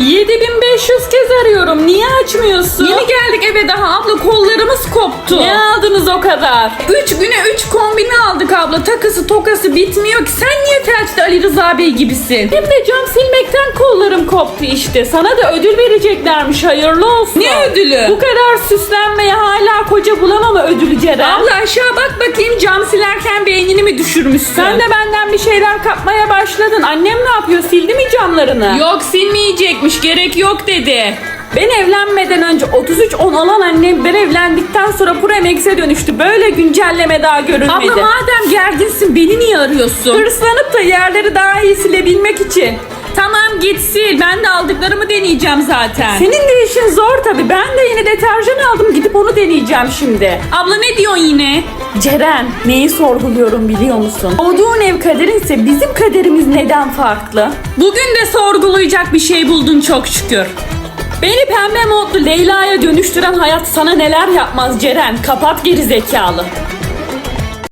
7500 kez arıyorum. Niye açmıyorsun? Yeni geldik eve daha abla kollarımız koptu. Ne aldınız o kadar? 3 güne 3 kombini aldık abla. Takısı tokası bitmiyor ki. Sen niye felçli Ali Rıza Bey gibisin? Hem de cam silmekten kollarım koptu işte. Sana da ödül vereceklermiş. Hayırlı olsun. Ne ödülü? Bu kadar süslenmeye hala koca bulamama ödülü Ceren. Abla aşağı bak bakayım cam silerken beynini mi düşürmüşsün? Sen de benden bir şeyler kapmaya başladın. Annem ne yapıyor? Sildi mi camlarını? Yok silmeyecekmiş. Gerek yok dedi. Ben evlenmeden önce 33-10 olan annem ben evlendikten sonra Puremex'e dönüştü. Böyle güncelleme daha görülmedi. Abla madem gerginsin beni niye arıyorsun? Hırslanıp da yerleri daha iyi silebilmek için. Tamam git sil. Ben de aldıklarımı deneyeceğim zaten. Senin de işin zor tabi. Ben de yeni deterjan aldım. Gidip onu deneyeceğim şimdi. Abla ne diyorsun yine? Ceren neyi sorguluyorum biliyor musun? Doğduğun ev kaderinse bizim kaderimiz neden farklı? Bugün de sorgulayacak bir şey buldun çok şükür. Beni pembe modlu Leyla'ya dönüştüren hayat sana neler yapmaz Ceren? Kapat geri zekalı.